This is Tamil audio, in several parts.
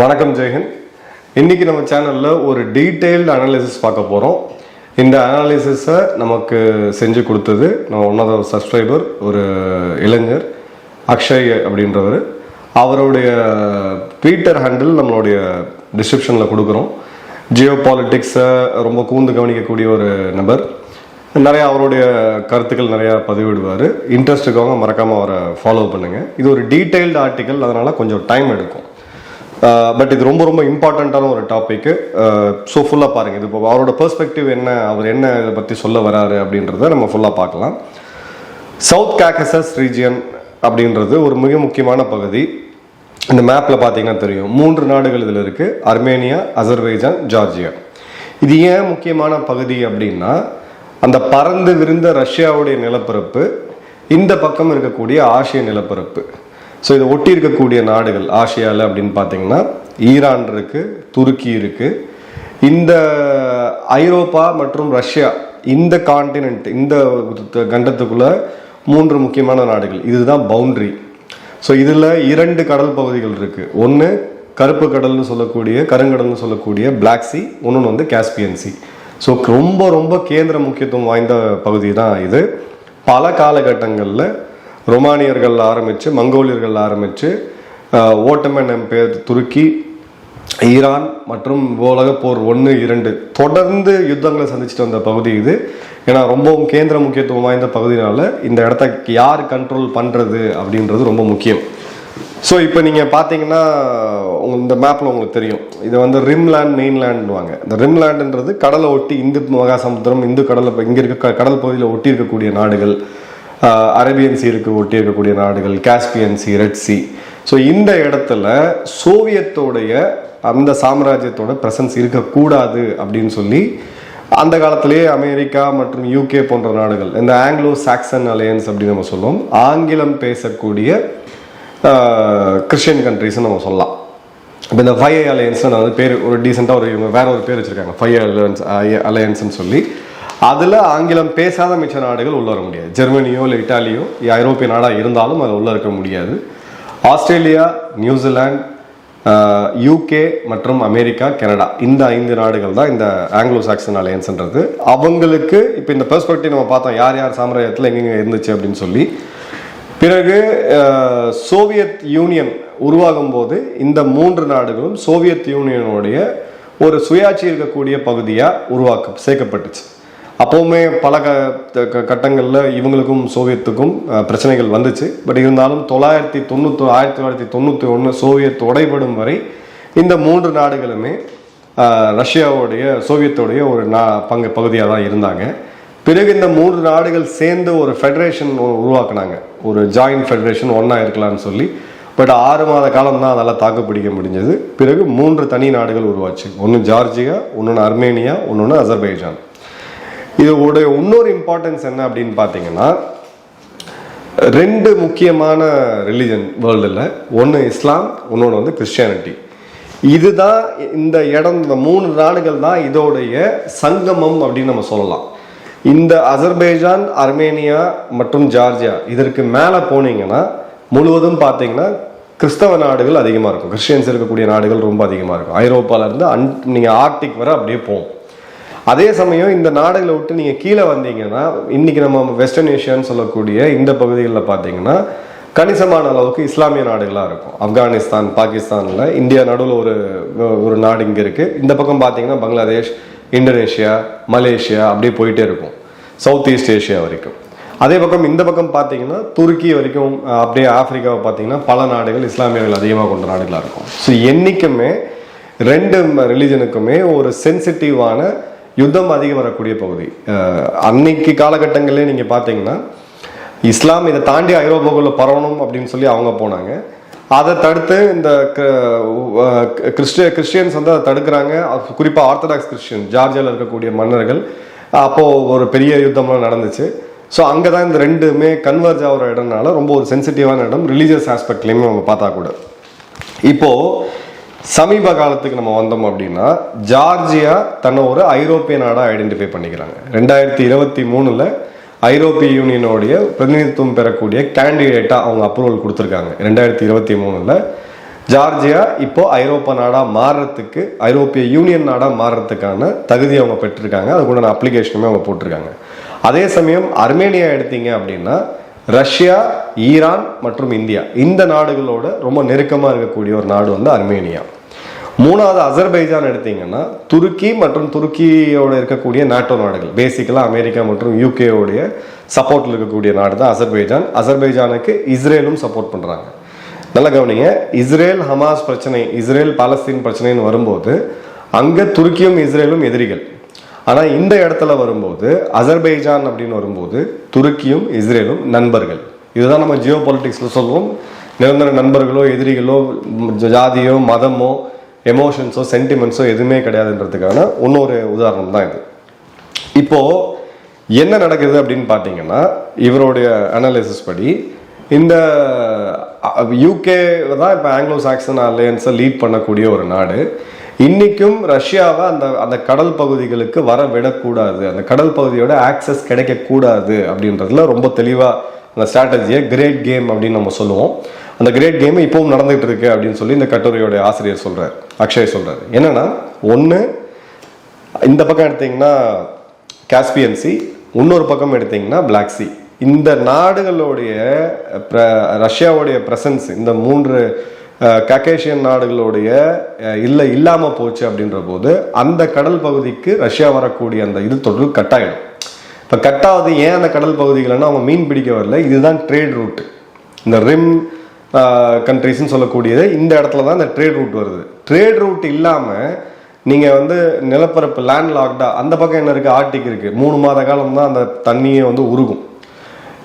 வணக்கம் ஜெயஹிந்த் இன்றைக்கி நம்ம சேனலில் ஒரு டீட்டெயில்டு அனாலிசிஸ் பார்க்க போகிறோம் இந்த அனாலிசிஸை நமக்கு செஞ்சு கொடுத்தது நம்ம ஒன் ஆஃப் சப்ஸ்கிரைபர் ஒரு இளைஞர் அக்ஷய் அப்படின்றவர். அவருடைய ட்விட்டர் ஹேண்டில் நம்மளுடைய டிஸ்கிரிப்ஷனில் கொடுக்குறோம். ஜியோ பாலிட்டிக்ஸை ரொம்ப கூர்ந்து கவனிக்கக்கூடிய ஒரு நபர். நிறையா அவருடைய கருத்துக்கள் நிறையா பதிவிடுவார். இன்ட்ரெஸ்ட் இருக்கவங்க மறக்காமல் அவரை ஃபாலோ பண்ணுங்கள் இது ஒரு டீட்டெயில்டு ஆர்டிக்கல் அதனால் கொஞ்சம் டைம் எடுக்கும். பட் இது ரொம்ப ரொம்ப இம்பார்ட்டண்ட்டான ஒரு டாப்பிக்கு ஸோ ஃபுல்லாக பாருங்கள் இது இப்போ அவரோட பெர்ஸ்பெக்டிவ் என்ன அவர் என்ன இதை பற்றி சொல்ல வராரு அப்படின்றத நம்ம ஃபுல்லாக பார்க்கலாம். சவுத் கேக்கசஸ் ரீஜியன் அப்படின்றது ஒரு மிக முக்கியமான பகுதி. இந்த மேப்பில் பார்த்தீங்கன்னா தெரியும். மூன்று நாடுகள் இதில் இருக்குது அர்மேனியா அசர்பைஜான் ஜார்ஜியா. இது ஏன் முக்கியமான பகுதி அப்படின்னா அந்த பறந்து விரிந்த ரஷ்யாவுடைய நிலப்பரப்பு இந்த பக்கம் இருக்கக்கூடிய ஆசிய நிலப்பரப்பு. ஸோ இதை ஒட்டி இருக்கக்கூடிய நாடுகள் ஆசியாவில் அப்படின்னு பார்த்தீங்கன்னா ஈரான் இருக்குது துருக்கி இருக்குது இந்த ஐரோப்பா மற்றும் ரஷ்யா இந்த காண்டினென்ட் இந்த கண்டத்துக்குள்ள மூன்று முக்கியமான நாடுகள். இதுதான் பவுண்ட்ரி ஸோ இதில் இரண்டு கடல் பகுதிகள் இருக்குது ஒன்று கருப்பு கடல்னு சொல்லக்கூடிய கருங்கடல்னு சொல்லக்கூடிய பிளாக் சி ஒன்று வந்து காஸ்பியன் சி ஸோ ரொம்ப ரொம்ப கேந்திர முக்கியத்துவம் வாய்ந்த பகுதி தான் இது. பல காலகட்டங்களில் ரொமானியர்கள் ஆரம்பித்து மங்கோலியர்கள் ஆரம்பித்து ஓட்டமன் எம்பையர் துருக்கி ஈரான் மற்றும் உலக போர் ஒன்று இரண்டு தொடர்ந்து யுத்தங்களை சந்திச்சுட்டு வந்த பகுதி இது. ஏன்னா ரொம்பவும் கேந்திர முக்கியத்துவம் வாய்ந்த பகுதினால இந்த இடத்த யார் கண்ட்ரோல் பண்ணுறது அப்படின்றது ரொம்ப முக்கியம். ஸோ இப்போ நீங்கள் பார்த்தீங்கன்னா இந்த மேப்பில் உங்களுக்கு தெரியும். இது வந்து ரிம்லேண்ட் மெயின்லேண்டுவாங்க இந்த ரிம்லேண்டுன்றது கடலை ஒட்டி இந்து மகாசமுத்திரம் இந்து கடலை இங்கே இருக்க க- கடல் பகுதியில் ஒட்டி இருக்கக்கூடிய நாடுகள். அரேபியன் சீருக்கு ஒட்டி இருக்கக்கூடிய நாடுகள் Caspian Sea Red Sea. So இந்த இடத்துல சோவியத்தோடைய அந்த சாம்ராஜ்யத்தோட பிரசன்ஸ் இருக்கக்கூடாது அப்படின்னு சொல்லி அந்த காலத்திலேயே அமெரிக்கா மற்றும் யூகே போன்ற நாடுகள் இந்த ஆங்கிலோ சாக்சன் அலையன்ஸ் அப்படின்னு நம்ம சொல்லுவோம் ஆங்கிலம் பேசக்கூடிய கிறிஸ்டியன் கண்ட்ரிஸ்னு நம்ம சொல்லலாம். இப்போ இந்த ஃபைவ் அலையன்ஸ் நான் வந்து பேர் ஒரு டீசெண்டாக ஒரு இவங்க வேற ஒரு பேர் வச்சிருக்காங்க ஃபைவ் அலையன்ஸ் அலையன்ஸ்னு சொல்லி. அதில் ஆங்கிலம் பேசாத மிச்ச நாடுகள் உள்ள வர முடியாது. ஜெர்மனியோ இல்லை இட்டாலியோ ஐரோப்பிய நாடாக இருந்தாலும் அதில் உள்ள இருக்க முடியாது. ஆஸ்திரேலியா நியூசிலாந்து யூகே மற்றும் அமெரிக்கா கனடா. இந்த ஐந்து நாடுகள் தான் இந்த ஆங்கிலோ சாக்சன் அலையன்ஸ்ன்றது. அவங்களுக்கு இப்போ இந்த பெர்ஸ்பெக்டிவ் நம்ம பார்த்தோம். யார் யார் சாம்ராஜ்யத்தில் எங்கெங்கே இருந்துச்சு அப்படின்னு சொல்லி. பிறகு சோவியத் யூனியன் உருவாகும் போது இந்த மூன்று நாடுகளும் சோவியத் யூனியனுடைய ஒரு சுயாட்சி இருக்கக்கூடிய பகுதியாக உருவாக்க சேர்க்கப்பட்டுச்சு. அப்போவுமே பல க க- இவங்களுக்கும் சோவியத்துக்கும் பிரச்சனைகள் வந்துச்சு. பட் இருந்தாலும் தொள்ளாயிரத்தி தொண்ணூத்தி ஆயிரத்தி தொள்ளாயிரத்தி தொண்ணூற்றி ஒன்று சோவியத் உடைபடும் வரை இந்த மூன்று நாடுகளுமே ரஷ்யாவுடைய சோவியத்துடைய ஒரு நா பங்கு பகுதியாக தான் இருந்தாங்க. பிறகு இந்த மூன்று நாடுகள் சேர்ந்து ஒரு ஃபெடரேஷன் உருவாக்குனாங்க. ஒரு ஜாயிண்ட் ஃபெடரேஷன் ஒன்றா இருக்கலாம்னு சொல்லி. பட் ஆறு மாத காலம் தான் அதெல்லாம் தாக்கு பிடிக்க முடிஞ்சது. பிறகு மூன்று தனி நாடுகள் உருவாச்சு. ஒன்று ஜார்ஜியா ஒன்று அர்மேனியா ஒன்று அசர்பைஜான். இதோடைய இன்னொரு இம்பார்ட்டன்ஸ் என்ன அப்படின்னு பார்த்தீங்கன்னா ரெண்டு முக்கியமான ரிலிஜன் வேர்ல்டில் ஒன்று இஸ்லாம் இன்னொன்று வந்து கிறிஸ்டியானிட்டி இதுதான் இந்த இடம் இந்த மூணு நாடுகள் தான் இதோடைய சங்கமம் அப்படின்னு நம்ம சொல்லலாம். இந்த அசர்பைஜான் அர்மேனியா மற்றும் ஜார்ஜியா இதற்கு மேலே போனீங்கன்னா முழுவதும் பார்த்தீங்கன்னா கிறிஸ்தவ நாடுகள் அதிகமாக இருக்கும். கிறிஸ்டியன்ஸ் இருக்கக்கூடிய நாடுகள் ரொம்ப அதிகமாக இருக்கும். ஐரோப்பாவிலேருந்து அன் நீங்கள் ஆர்டிக் வரை அப்படியே போகும். அதே சமயம் இந்த நாடுகளை விட்டு நீங்கள் கீழே வந்தீங்கன்னா இன்னைக்கு நம்ம வெஸ்டர்ன் ஏஷியான்னு சொல்லக்கூடிய இந்த பகுதிகளில் பார்த்தீங்கன்னா கணிசமான அளவுக்கு இஸ்லாமிய நாடுகளாக இருக்கும். ஆப்கானிஸ்தான் பாகிஸ்தானில் இந்தியா நடுவில் ஒரு ஒரு நாடு இங்கே இருக்குது இந்த பக்கம் பார்த்தீங்கன்னா பங்களாதேஷ் இந்தோனேஷியா மலேசியா அப்படியே போயிட்டே இருக்கும். சவுத் ஈஸ்ட் ஏஷியா வரைக்கும். அதே பக்கம் இந்த பக்கம் பார்த்தீங்கன்னா துருக்கி வரைக்கும் அப்படியே ஆப்பிரிக்காவை பார்த்தீங்கன்னா பல நாடுகள் இஸ்லாமியர்கள் அதிகமாக கொண்ட நாடுகளாக இருக்கும். ஸோ என்றைக்குமே ரெண்டு ரிலிஜனுக்குமே ஒரு சென்சிட்டிவான யுத்தம் அதிகம் வரக்கூடிய பகுதி. அன்னைக்கு காலகட்டங்களிலே நீங்கள் பார்த்தீங்கன்னா இஸ்லாம் இதை தாண்டி ஐரோப்பாக்குள்ள பரவணும் அப்படின்னு சொல்லி அவங்க போனாங்க. அதை தடுத்து இந்த கிறிஸ்டிய கிறிஸ்டியன்ஸ் வந்து அதை தடுக்கிறாங்க. குறிப்பாக ஆர்த்தடாக்ஸ் கிறிஸ்டியன் ஜார்ஜியாவில் இருக்கக்கூடிய மன்னர்கள் அப்போது ஒரு பெரிய யுத்தம்லாம் நடந்துச்சு. ஸோ அங்கே தான் இந்த ரெண்டுமே கன்வர்ஜ் ஆகிற இடம்னால ரொம்ப ஒரு சென்சிட்டிவான இடம். ரிலீஜியஸ் ஆஸ்பெக்ட்லேயுமே அவங்க பார்த்தா கூட. இப்போது சமீப காலத்துக்கு நம்ம வந்தோம் அப்படின்னா ஜார்ஜியா தன்னை ஒரு ஐரோப்பிய நாடாக ஐடென்டிஃபை பண்ணிக்கிறாங்க. ரெண்டாயிரத்தி இருபத்தி மூணில் ஐரோப்பிய யூனியனோடைய பிரதிநிதித்துவம் பெறக்கூடிய கேண்டிடேட்டாக அவங்க அப்ரூவல் கொடுத்துருக்காங்க. ரெண்டாயிரத்தி இருபத்தி மூணில் ஜார்ஜியா இப்போ ஐரோப்பா நாடாக மாறுறதுக்கு ஐரோப்பிய யூனியன் நாடாக மாறுறதுக்கான தகுதி அவங்க பெற்றிருக்காங்க. அதுக்குண்டான அப்ளிகேஷனுமே அவங்க போட்டிருக்காங்க. அதே சமயம் அர்மேனியா எடுத்தீங்க அப்படின்னா ரஷ்யா ஈரான் மற்றும் இந்தியா. இந்த நாடுகளோட ரொம்ப நெருக்கமாக இருக்கக்கூடிய ஒரு நாடு வந்து அர்மேனியா. மூணாவது அசர்பைஜான் எடுத்தீங்கன்னா துருக்கி மற்றும் துருக்கியோட இருக்கக்கூடிய நாட்டோ நாடுகள். பேசிக்கலாக அமெரிக்கா மற்றும் யூகேவுடைய சப்போர்ட்டில் இருக்கக்கூடிய நாடு தான் அசர்பைஜான். அசர்பைஜானுக்கு இஸ்ரேலும் சப்போர்ட் பண்ணுறாங்க நல்ல கவனிங்க. இஸ்ரேல் ஹமாஸ் பிரச்சனை இஸ்ரேல் பாலஸ்தீன் பிரச்சனைன்னு வரும்போது அங்கே துருக்கியும் இஸ்ரேலும் எதிரிகள். ஆனால் இந்த இடத்துல வரும்போது அசர்பைஜான் அப்படின்னு வரும்போது துருக்கியும் இஸ்ரேலும் நண்பர்கள். இதுதான் நம்ம ஜியோ பாலிட்டிக்ஸில் சொல்லுவோம் நிரந்தர நண்பர்களோ எதிரிகளோ ஜாதியோ மதமோ எமோஷன்ஸோ சென்டிமெண்ட்ஸோ எதுவுமே கிடையாதுன்றதுக்கான இன்னொரு உதாரணம் தான் இது. இப்போது என்ன நடக்குது அப்படின்னு பார்த்தீங்கன்னா இவருடைய அனாலிசிஸ் படி இந்த யூகே தான் இப்போ ஆங்கிலோ சாக்சன் அலையன்ஸை லீட் பண்ணக்கூடிய ஒரு நாடு. இன்னைக்கும் ரஷ்யாவை அந்த அந்த கடல் பகுதிகளுக்கு வர விடக்கூடாது அந்த கடல் பகுதியோட ஆக்சஸ் கிடைக்கக்கூடாது அப்படின்றதுல ரொம்ப தெளிவாக அந்த ஸ்ட்ராட்டஜியை கிரேட் கேம் அப்படின்னு நம்ம சொல்லுவோம். அந்த கிரேட் கேம் இப்போவும் நடந்துகிட்டு இருக்கு அப்படின்னு சொல்லி இந்த கட்டுரையோட ஆசிரியர் சொல்கிறார் அக்ஷய் சொல்கிறார் என்னென்னா ஒன்று இந்த பக்கம் எடுத்தீங்கன்னா காஸ்பியன் சி இன்னொரு பக்கம் எடுத்தீங்கன்னா பிளாக் சி இந்த நாடுகளுடைய ப்ர ரஷ்யாவுடைய ப்ரெசன்ஸ் இந்த மூன்று கக்கேஷியன் நாடுகளுடைய இல்லை இல்லாமல் போச்சு அப்படின்ற போது அந்த கடல் பகுதிக்கு ரஷ்யா வரக்கூடிய அந்த இது தொடர்பு கட்டாயிடும். இப்போ கட்டாவது ஏன் அந்த கடல் பகுதிகள்னா அவங்க மீன் பிடிக்க வரல? இதுதான் ட்ரேட் ரூட் இந்த ரிம் கண்ட்ரிஸ்ன்னு சொல்லக்கூடியது இந்த இடத்துல தான் இந்த ட்ரேட் ரூட் வருது. ட்ரேட் ரூட் இல்லாமல் நீங்கள் வந்து நிலப்பரப்பு லேண்ட் லாக்டா அந்த பக்கம் என்ன இருக்குது ஆர்டிக் இருக்குது மூணு மாத காலம் தான் அந்த தண்ணியை வந்து உருகும்.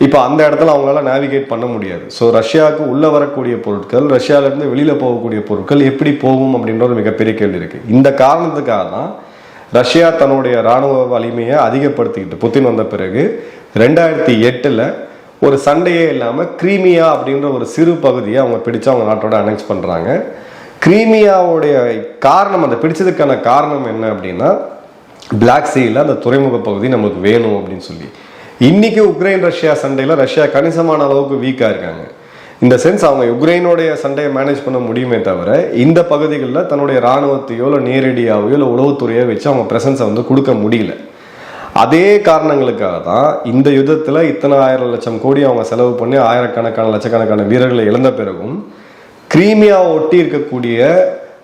இப்போ அந்த இடத்துல அவங்களால நேவிகேட் பண்ண முடியாது. ஸோ ரஷ்யாவுக்கு உள்ளே வரக்கூடிய பொருட்கள் ரஷ்யாவிலேருந்து வெளியில் போகக்கூடிய பொருட்கள் எப்படி போகும் அப்படின்ற ஒரு மிகப்பெரிய கேள்வி இருக்குது இந்த காரணத்துக்காக தான் ரஷ்யா தன்னுடைய இராணுவ வலிமையை அதிகப்படுத்திக்கிட்டு புத்தின் வந்த பிறகு ரெண்டாயிரத்தி எட்டில் ஒரு சண்டையே இல்லாமல் கிரீமியா அப்படின்ற ஒரு சிறு பகுதியை அவங்க பிடிச்சு அவங்க நாட்டோட அனெக்ஸ் பண்ணுறாங்க கிரீமியாவுடைய காரணம் அந்த பிடிச்சதுக்கான காரணம் என்ன அப்படின்னா பிளாக் சீல அந்த துறைமுக பகுதி நமக்கு வேணும் அப்படின்னு சொல்லி. இன்னைக்கு உக்ரைன் ரஷ்யா சண்டையில் ரஷ்யா கணிசமான அளவுக்கு வீக்காக இருக்காங்க. இந்த சென்ஸ் அவங்க உக்ரைனோடைய சண்டையை மேனேஜ் பண்ண முடியுமே தவிர இந்த பகுதிகளில் தன்னுடைய இராணுவத்தையோ இல்லை நேரடியாகவோ இல்லை உளவுத்துறையோ வச்சு அவங்க பிரசன்ஸை வந்து கொடுக்க முடியல. அதே காரணங்களுக்காக தான் இந்த யுத்தத்தில் இத்தனை ஆயிரம் லட்சம் கோடி அவங்க செலவு பண்ணி ஆயிரக்கணக்கான லட்சக்கணக்கான வீரர்களை இழந்த பிறகும் கிரீமியா ஒட்டி இருக்கக்கூடிய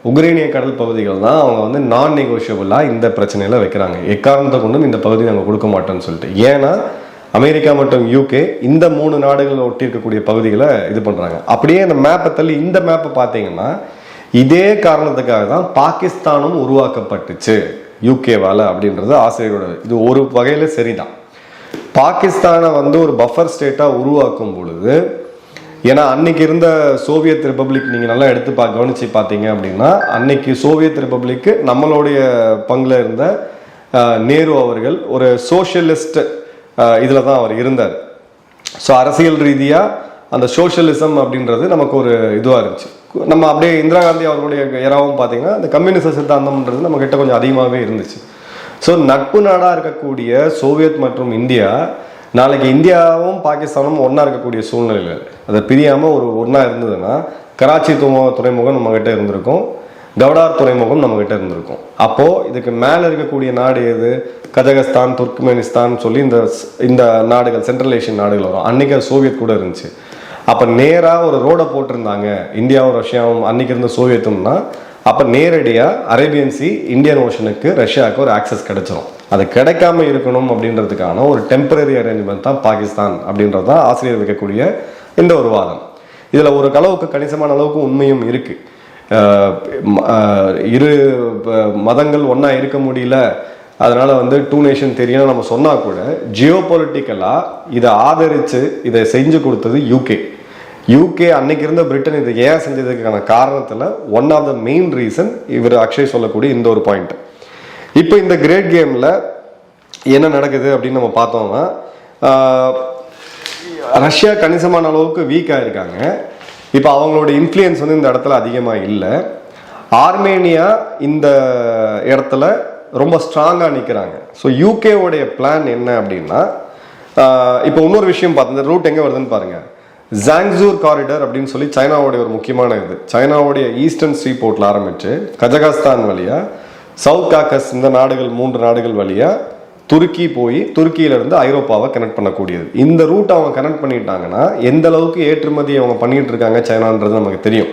உக்ரைனிய கடல் பகுதிகள் தான் அவங்க வந்து நான் நெகோஷியபிளாக இந்த பிரச்சனையில் வைக்கிறாங்க. எக்காரணத்தை கொண்டும் இந்த பகுதி நாங்கள் கொடுக்க மாட்டோம்னு சொல்லிட்டு. ஏன்னா அமெரிக்கா மற்றும் யூகே இந்த மூணு நாடுகளில் ஒட்டி இருக்கக்கூடிய பகுதிகளை இது பண்ணுறாங்க அப்படியே இந்த மேப்பை தள்ளி இந்த மேப்பை பார்த்தீங்கன்னா இதே காரணத்துக்காக தான் பாகிஸ்தானும் உருவாக்கப்பட்டுச்சு யூகேவால் அப்படின்றது ஆசிரியரோட இது ஒரு வகையில் சரிதான். பாகிஸ்தானை வந்து ஒரு பஃபர் ஸ்டேட்டாக உருவாக்கும் பொழுது ஏன்னா அன்னைக்கு இருந்த சோவியத் ரிப்பப்ளிக் நீங்கள் நல்லா எடுத்து பா கவனிச்சு பார்த்தீங்க அப்படின்னா அன்னைக்கு சோவியத் ரிப்பப்ளிக்கு நம்மளுடைய பங்கில் இருந்த நேரு அவர்கள் ஒரு சோஷியலிஸ்ட் இதில் தான் அவர் இருந்தார். ஸோ அரசியல் ரீதியாக அந்த சோஷியலிசம் அப்படின்றது நமக்கு ஒரு இதுவாக இருந்துச்சு. நம்ம அப்படியே இந்திரா காந்தி அவர்களுடைய எராவும் பார்த்தீங்கன்னா அந்த கம்யூனிச சித்தாந்தம்ன்றது நம்ம கிட்ட கொஞ்சம் அதிகமாகவே இருந்துச்சு. ஸோ நட்பு நாடாக இருக்கக்கூடிய சோவியத் மற்றும் இந்தியா நாளைக்கு இந்தியாவும் பாகிஸ்தானும் ஒன்றா இருக்கக்கூடிய சூழ்நிலையில் அதை பிரியாமல் ஒரு ஒன்றா இருந்ததுன்னா கராச்சி தும துறைமுகம் நம்மக்கிட்ட இருந்திருக்கும். கவுடார் துறைமுகம் நம்மக்கிட்ட இருந்திருக்கும். அப்போது இதுக்கு மேலே இருக்கக்கூடிய நாடு எது? கஜகஸ்தான் துர்க்மெனிஸ்தான் சொல்லி இந்த இந்த நாடுகள் சென்ட்ரல் ஏஷியன் நாடுகள் வரும். அன்னைக்கு அது சோவியத் கூட இருந்துச்சு. அப்போ நேராக ஒரு ரோடை போட்டிருந்தாங்க. இந்தியாவும் ரஷ்யாவும் அன்னைக்கு இருந்த சோவியத்தும்னா அப்போ நேரடியாக அரேபியன் சி இந்தியன் ஓஷனுக்கு ரஷ்யாவுக்கு ஒரு ஆக்சஸ் கிடைச்சிரும். அது கிடைக்காம இருக்கணும் அப்படின்றதுக்கான ஒரு டெம்பரரி அரேஞ்ச்மெண்ட் தான் பாகிஸ்தான் அப்படின்றது தான் ஆசிரியர் வைக்கக்கூடிய இந்த ஒரு வாதம். இதில் ஒரு அளவுக்கு கணிசமான அளவுக்கு உண்மையும் இருக்குது இரு ப- மதங்கள் ஒன்றா இருக்க முடியல. அதனால் வந்து டூ நேஷன் தெரியும் நம்ம சொன்னால் கூட ஜியோ இதை ஆதரித்து இதை செஞ்சு கொடுத்தது யூகே யூகே அன்னைக்கு இருந்த பிரிட்டன் இதை ஏன் செஞ்சதுக்கான காரணத்தில் one of the main reason இவர் அக்ஷய் சொல்லக்கூடிய இந்த ஒரு பாயிண்ட் இப்போ இந்த கிரேட் கேமில் என்ன நடக்குது அப்படின்னு நம்ம பார்த்தோம்னா ரஷ்யா கணிசமான அளவுக்கு வீக்காக இருக்காங்க இப்போ அவங்களோட இன்ஃப்ளூயன்ஸ் வந்து இந்த இடத்துல அதிகமாக இல்லை. ஆர்மேனியா இந்த இடத்துல ரொம்ப ஸ்ட்ராங்காக நிற்கிறாங்க ஸோ யூகேவோடைய பிளான் என்ன அப்படின்னா இப்போ இன்னொரு விஷயம் பார்த்து இந்த ரூட் எங்கே வருதுன்னு பாருங்க. ஜாங்ஸூர் காரிடர் அப்படின்னு சொல்லி சைனாவுடைய ஒரு முக்கியமான இது. சைனாவுடைய ஈஸ்டர்ன் சீ போர்ட்டில் ஆரம்பிச்சு கஜகஸ்தான் வழியா சவுத் காக்கஸ் இந்த நாடுகள் மூன்று நாடுகள் வழியாக துருக்கி போய் துருக்கியிலிருந்து ஐரோப்பாவை கனெக்ட் பண்ணக்கூடியது. இந்த ரூட் அவங்க கனெக்ட் பண்ணிட்டாங்கன்னா எந்த அளவுக்கு ஏற்றுமதி அவங்க பண்ணிட்டு இருக்காங்க சைனான்றது நமக்கு தெரியும்.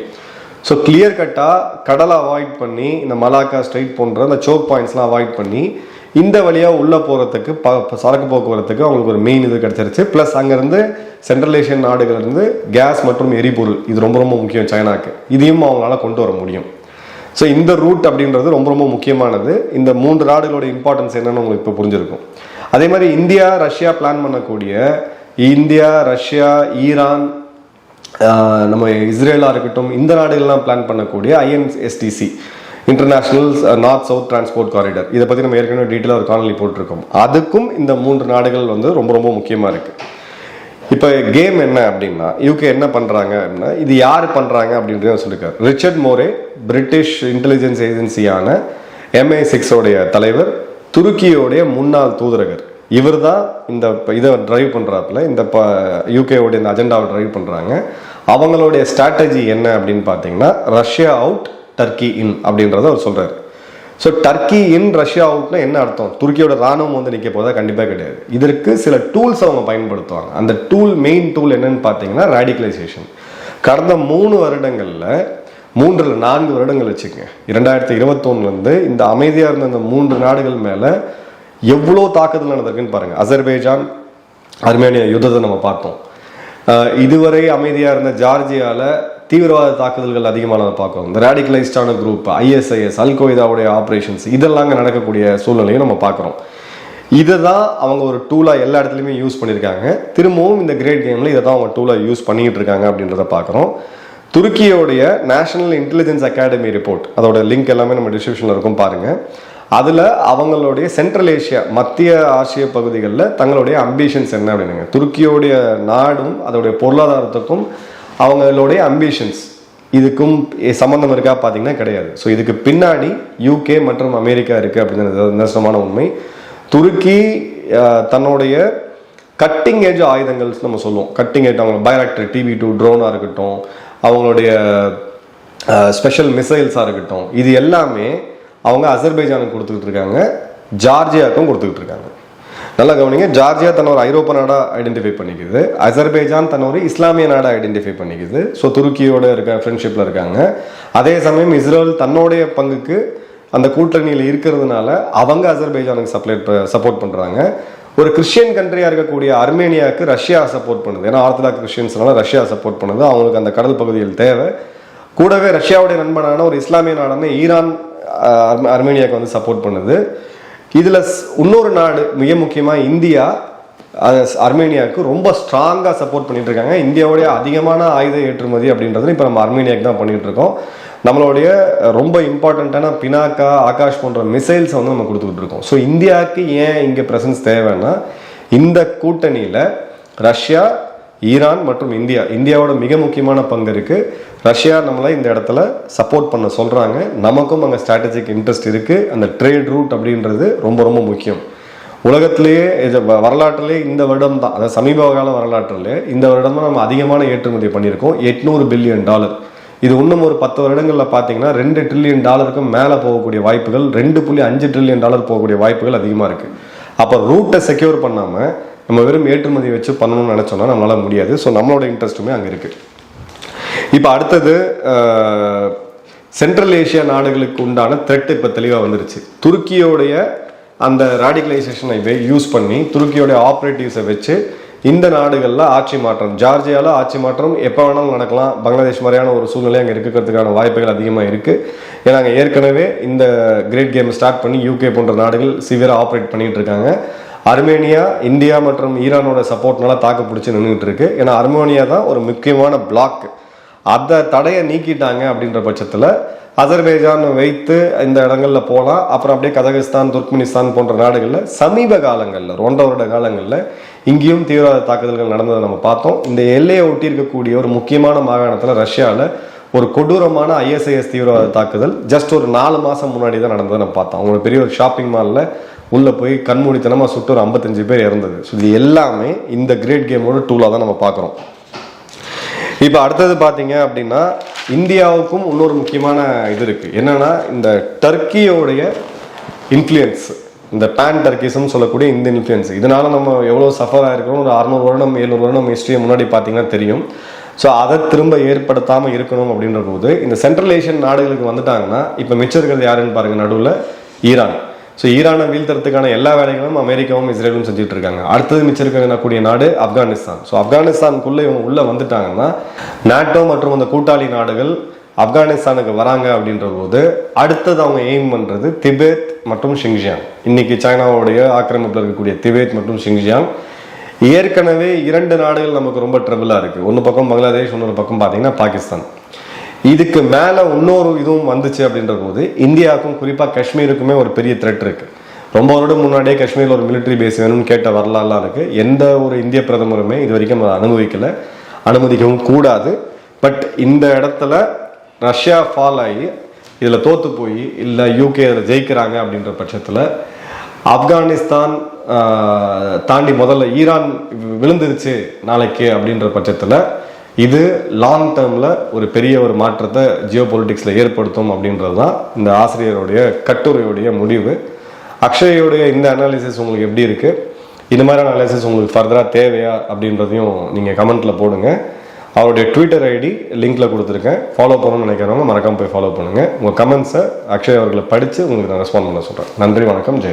ஸோ கிளியர் கட்டாக கடலை அவாய்ட் பண்ணி இந்த மலாக்கா ஸ்ட்ரைட் போன்ற அந்த சோக் பாயிண்ட்ஸ்லாம் அவாய்ட் பண்ணி இந்த வழியாக உள்ளே போகிறதுக்கு ப ப- சரக்கு போக்குவரத்துக்கு அவங்களுக்கு ஒரு மெயின் இது கிடச்சிருச்சு. ப்ளஸ் அங்கேருந்து சென்ட்ரல் ஏஷியன் நாடுகள்லேருந்து கேஸ் மற்றும் எரிபொருள் இது ரொம்ப ரொம்ப முக்கியம் சைனாக்கு. இதையும் அவங்களால கொண்டு வர முடியும். ஸோ இந்த ரூட் அப்படின்றது ரொம்ப ரொம்ப முக்கியமானது. இந்த மூன்று நாடுகளோட இம்பார்ட்டன்ஸ் என்னன்னு உங்களுக்கு இப்போ புரிஞ்சிருக்கும். அதே மாதிரி இந்தியா ரஷ்யா பிளான் பண்ணக்கூடிய இந்தியா ரஷ்யா ஈரான் நம்ம இஸ்ரேலாக இருக்கட்டும் இந்த நாடுகள்லாம் பிளான் பண்ணக்கூடிய INSTC international north south transport corridor இதை பற்றி நம்ம ஏற்கனவே டீட்டெயிலாக ஒரு காணொலி போட்டிருக்கோம். அதுக்கும் இந்த மூன்று நாடுகள் வந்து ரொம்ப ரொம்ப முக்கியமாக இருக்குது இப்போ கேம் என்ன அப்படின்னா யூகே என்ன பண்ணுறாங்க அப்படின்னா இது யார் பண்ணுறாங்க அப்படின்றத சொல்லியிருக்காரு ரிச்சர்ட் மோரே பிரிட்டிஷ் இன்டெலிஜென்ஸ் ஏஜென்சியான எம்ஐ சிக்ஸோடைய தலைவர் துருக்கியோடைய முன்னாள் தூதரகர். இவர் தான் இந்த இதை டிரைவ் பண்ணுறாப்புல இந்த ப யூகேவோடைய இந்த அஜெண்டாவை டிரைவ் பண்ணுறாங்க அவங்களுடைய ஸ்ட்ராட்டஜி என்ன அப்படின்னு பார்த்தீங்கன்னா ரஷ்யா அவுட் டர்க்கி இன் அப்படின்றத அவர் சொல்கிறார் ஸோ டர்க்கி இன் ரஷ்யா அவுட்னா என்ன அர்த்தம்? துருக்கியோட ராணுவம் வந்து நிற்க போதா கண்டிப்பாக கிடையாது. இதற்கு சில டூல்ஸ் அவங்க பயன்படுத்துவாங்க. அந்த டூல் மெயின் டூல் என்னன்னு பார்த்தீங்கன்னா ரேடிகலைசேஷன் கடந்த மூணு வருடங்களில் மூன்றில் நான்கு வருடங்கள் வச்சுக்கோங்க. இரண்டாயிரத்தி இருபத்தொன்னுலேருந்து இந்த அமைதியாக இருந்த இந்த மூன்று நாடுகள் மேலே எவ்வளோ தாக்குதல் நடந்திருக்குன்னு பாருங்கள் அசர்பேஜான் அர்மேனியா யுத்தத்தை நம்ம பார்த்தோம். இதுவரை அமைதியாக இருந்த ஜார்ஜியாவில் தீவிரவாத தாக்குதல்கள் அதிகமானதை பார்க்கும் இந்த ரேடிகலைஸ்டான குரூப் ஐஎஸ்ஐஎஸ் அல்கொய்தாவுடைய ஆப்ரேஷன்ஸ் இதெல்லாம் அங்கே நடக்கக்கூடிய சூழ்நிலையும் நம்ம பார்க்குறோம். இதை தான் அவங்க ஒரு டூலாக எல்லா இடத்துலையுமே யூஸ் பண்ணியிருக்காங்க. திரும்பவும் இந்த கிரேட் கேமில் இதை தான் அவங்க டூலாக யூஸ் பண்ணிகிட்டு இருக்காங்க அப்படின்றத பார்க்குறோம். துருக்கியோடைய நேஷனல் இன்டெலிஜென்ஸ் அகாடமி ரிப்போர்ட் அதோட லிங்க் எல்லாமே நம்ம டிஸ்கிரிப்ஷனில் இருக்கும் பாருங்கள் அதில் அவங்களுடைய சென்ட்ரல் ஏஷியா மத்திய ஆசிய பகுதிகளில் தங்களுடைய அம்பிஷன்ஸ் என்ன அப்படின்னுங்க. துருக்கியோடைய நாடும் அதோடைய பொருளாதாரத்துக்கும் அவங்களுடைய அம்பிஷன்ஸ் இதுக்கும் சம்மந்தம் இருக்கா பார்த்தீங்கன்னா கிடையாது. ஸோ இதுக்கு பின்னாடி யூகே மற்றும் அமெரிக்கா இருக்குது அப்படிங்கிறது நிதர்சனமான உண்மை. துருக்கி தன்னுடைய கட்டிங் ஏஜ் ஆயுதங்கள்ஸ் நம்ம சொல்லுவோம். கட்டிங் ஏஜ் அவங்க பைராக்டர் டிவி டூ ட்ரோனாக இருக்கட்டும் அவங்களுடைய ஸ்பெஷல் மிசைல்ஸாக இருக்கட்டும் இது எல்லாமே அவங்க அசர்பைஜானுக்கு கொடுத்துக்கிட்டு இருக்காங்க ஜார்ஜியாவுக்கும் கொடுத்துக்கிட்டு இருக்காங்க. நல்லா கவனிங்க ஜார்ஜியா தன்னை ஒரு ஐரோப்பா நாடாக ஐடென்டிஃபை பண்ணிக்குது. அசர்பைஜான் தன்னை ஒரு இஸ்லாமிய நாடாக ஐடென்டிஃபை பண்ணிக்குது. ஸோ துருக்கியோட இருக்க ஃப்ரெண்ட்ஷிப்பில் இருக்காங்க. அதே சமயம் இஸ்ரேல் தன்னுடைய பங்குக்கு அந்த கூட்டணியில் இருக்கிறதுனால அவங்க அசர்பைஜானுக்கு சப்ளைட் சப்போர்ட் பண்ணுறாங்க ஒரு கிறிஸ்டியன் கண்ட்ரியாக இருக்கக்கூடிய அர்மேனியாவுக்கு ரஷ்யா சப்போர்ட் பண்ணுது. ஏன்னா ஆர்த்தடாக்ஸ் கிறிஸ்டியன்ஸ்னால ரஷ்யா சப்போர்ட் பண்ணுது. அவங்களுக்கு அந்த கடல் பகுதியில் தேவை. கூடவே ரஷ்யாவுடைய நண்பனான ஒரு இஸ்லாமிய நாடான ஈரான் அர்மேனியாவுக்கு வந்து சப்போர்ட் பண்ணுது. இதில் இன்னொரு நாடு மிக முக்கியமாக இந்தியா அர்மேனியாவுக்கு ரொம்ப ஸ்ட்ராங்காக சப்போர்ட் பண்ணிட்டு இருக்காங்க இந்தியாவுடைய அதிகமான ஆயுத ஏற்றுமதி அப்படின்றது இப்போ நம்ம அர்மேனியாவுக்கு தான் பண்ணிட்டு இருக்கோம் நம்மளுடைய ரொம்ப இம்பார்ட்டண்ட்டான பினாக்கா ஆகாஷ் போன்ற மிசைல்ஸ் வந்து நம்ம கொடுத்துக்கிட்டு இருக்கோம் ஸோ இந்தியாவுக்கு ஏன் இங்கே ப்ரெசன்ஸ் தேவைன்னா இந்த கூட்டணியில் ரஷ்யா ஈரான் மற்றும் இந்தியா இந்தியாவோட மிக முக்கியமான பங்கு இருக்குது ரஷ்யா நம்மளை இந்த இடத்துல சப்போர்ட் பண்ண சொல்கிறாங்க நமக்கும் அங்கே ஸ்ட்ராட்டஜிக் இன்ட்ரெஸ்ட் இருக்குது அந்த ட்ரேட் ரூட் அப்படின்றது ரொம்ப ரொம்ப முக்கியம். உலகத்திலேயே இது வ- வரலாற்றிலே இந்த வருடம் தான் அதாவது சமீப கால வரலாற்றிலே இந்த வருடம் தான் நம்ம அதிகமான ஏற்றுமதி பண்ணியிருக்கோம். எட்நூறு பில்லியன் டாலர். இது இன்னும் ஒரு பத்து வருடங்களில் பார்த்தீங்கன்னா ரெண்டு ட்ரில்லியன் டாலருக்கும் மேலே போகக்கூடிய வாய்ப்புகள் ரெண்டு புள்ளி அஞ்சு ட்ரில்லியன் டாலர் போகக்கூடிய வாய்ப்புகள் அதிகமாக இருக்குது அப்போ ரூட்டை செக்யூர் பண்ணாமல் நம்ம வெறும் ஏற்றுமதி வச்சு பண்ணணும்னு நினச்சோம்னா நம்மளால் முடியாது. ஸோ நம்மளோட இன்ட்ரெஸ்ட்டுமே அங்கே இருக்குது இப்போ அடுத்தது சென்ட்ரல் ஏஷியா நாடுகளுக்கு உண்டான த்ரெட் இப்போ தெளிவாக வந்துருச்சு. துருக்கியோடைய அந்த ராடிகலைசேஷனை யூஸ் பண்ணி துருக்கியோடைய ஆப்ரேட்டிவ்ஸை வச்சு இந்த நாடுகளில் ஆட்சி மாற்றம் ஜார்ஜியாவில் ஆட்சி மாற்றம் எப்போ வேணாலும் நடக்கலாம். பங்களாதேஷ் மாதிரியான ஒரு சூழ்நிலை அங்கே இருக்கிறதுக்கான வாய்ப்புகள் அதிகமாக இருக்குது ஏன்னா அங்கே ஏற்கனவே இந்த கிரேட் கேம் ஸ்டார்ட் பண்ணி யூகே போன்ற நாடுகள் சிவியராக ஆப்ரேட் பண்ணிகிட்டு இருக்காங்க. அர்மேனியா இந்தியா மற்றும் ஈரானோட சப்போர்ட்னால தாக்கு பிடிச்சி நின்றுட்டு இருக்கு ஏன்னா அர்மேனியா தான் ஒரு முக்கியமான பிளாக் அதை தடையை நீக்கிட்டாங்க அப்படின்ற பட்சத்தில் அசர்பைஜான் வைத்து இந்த இடங்களில் போகலாம் அப்புறம் அப்படியே கதகஸ்தான் துர்க்மினிஸ்தான் போன்ற நாடுகளில் சமீப காலங்களில் ஒன்றரை வருட காலங்களில் இங்கேயும் தீவிரவாத தாக்குதல்கள் நடந்ததை நம்ம பார்த்தோம். இந்த எல்லையை ஒட்டி இருக்கக்கூடிய ஒரு முக்கியமான மாகாணத்தில் ரஷ்யாவில் ஒரு கொடூரமான ஐஎஸ்ஐஎஸ் தீவிரவாத தாக்குதல். ஜஸ்ட் ஒரு நாலு மாதம் முன்னாடி தான் நடந்ததை நம்ம பார்த்தோம். அவங்களோட பெரிய ஒரு ஷாப்பிங் மாலில் உள்ளே போய் கண்மூடித்தனமாக சுட்டு ஒரு ஐம்பத்தஞ்சு பேர் இறந்தது. ஸோ இது எல்லாமே இந்த கிரேட் கேமோட டூலாக தான் நம்ம பார்க்குறோம். இப்போ அடுத்தது பார்த்தீங்க அப்படின்னா இந்தியாவுக்கும் இன்னொரு முக்கியமான இது இருக்குது என்னென்னா இந்த டர்க்கியோடைய இன்ஃப்ளூயன்ஸ் இந்த பேன் டர்க்கிசம் சொல்லக்கூடிய இந்த இன்ஃப்ளூயன்ஸ் இதனால் நம்ம எவ்வளோ சஃபர் ஆகிருக்கிறோம் ஒரு அறநூறு வருடம் எழுநூறு வருடம் ஹிஸ்ட்ரியை முன்னாடி பார்த்தீங்கன்னா தெரியும். ஸோ அதை திரும்ப ஏற்படுத்தாமல் இருக்கணும் அப்படின்ற போது இந்த சென்ட்ரல் ஏஷியன் நாடுகளுக்கு வந்துட்டாங்கன்னா இப்போ மிச்சம் இருக்கிறது யாருன்னு பாருங்க நடுவில் ஈரான். ஸோ ஈரானை வீழ்த்துறதுக்கான எல்லா வேலைகளும் அமெரிக்காவும் இஸ்ரேலும் செஞ்சுட்டு இருக்காங்க. அடுத்தது மிச்சம் இருக்கக்கூடிய நாடு ஆப்கானிஸ்தான். ஸோ ஆப்கானிஸ்தானுக்குள்ளே இவங்க உள்ளே வந்துட்டாங்கன்னா நாட்டோ மற்றும் அந்த கூட்டாளி நாடுகள் ஆப்கானிஸ்தானுக்கு வராங்க அப்படின்ற போது அடுத்தது அவங்க எய்ம் பண்ணுறது திபேத் மற்றும் ஷிங்ஜியாங் இன்னைக்கு சைனாவுடைய ஆக்கிரமிப்பில் இருக்கக்கூடிய திபேத் மற்றும் ஷிங்ஜியாங் ஏற்கனவே இரண்டு நாடுகள் நமக்கு ரொம்ப ட்ரபிளாக இருக்குது ஒன்று பக்கம் பங்களாதேஷ் இன்னொரு பக்கம் பார்த்தீங்கன்னா பாகிஸ்தான். இதுக்கு மேலே இன்னொரு இதுவும் வந்துச்சு அப்படின்ற போது இந்தியாவுக்கும் குறிப்பாக காஷ்மீருக்குமே ஒரு பெரிய த்ரெட் இருக்குது ரொம்ப வருடம் முன்னாடியே காஷ்மீரில் ஒரு மிலிட்ரி பேஸ் வேணும்னு கேட்ட வரலாறுலாம் இருக்குது எந்த ஒரு இந்திய பிரதமருமே இது வரைக்கும் அதை அனுபவிக்கலை. அனுமதிக்கவும் கூடாது. பட் இந்த இடத்துல ரஷ்யா ஃபால் ஆகி இதில் தோற்று போய் இல்லை யூகே அதில் ஜெயிக்கிறாங்க அப்படின்ற பட்சத்தில் ஆப்கானிஸ்தான் தாண்டி முதல்ல ஈரான் விழுந்துருச்சு நாளைக்கு அப்படின்ற பட்சத்தில் இது லாங் டேர்மில் ஒரு பெரிய ஒரு மாற்றத்தை ஜியோ பொலிட்டிக்ஸில் ஏற்படுத்தும் அப்படின்றது தான் இந்த ஆசிரியருடைய கட்டுரையுடைய முடிவு. அக்ஷயோடைய இந்த அனாலிசிஸ் உங்களுக்கு எப்படி இருக்குது இந்த மாதிரியான அனாலிசிஸ் உங்களுக்கு ஃபர்தராக தேவையா அப்படின்றதையும் நீங்கள் கமெண்ட்டில் போடுங்க. அவருடைய ட்விட்டர் ஐடி லிங்கில் கொடுத்துருக்கேன். ஃபாலோ பண்ணணும்னு நினைக்கிறவங்க மறக்காமல் போய் ஃபாலோ பண்ணுங்கள் உங்கள் கமெண்ட்ஸை அக்ஷய் அவர்களை படித்து உங்களுக்கு நான் ரெஸ்பாண்ட் பண்ண சொல்கிறேன் நன்றி வணக்கம் ஜெய்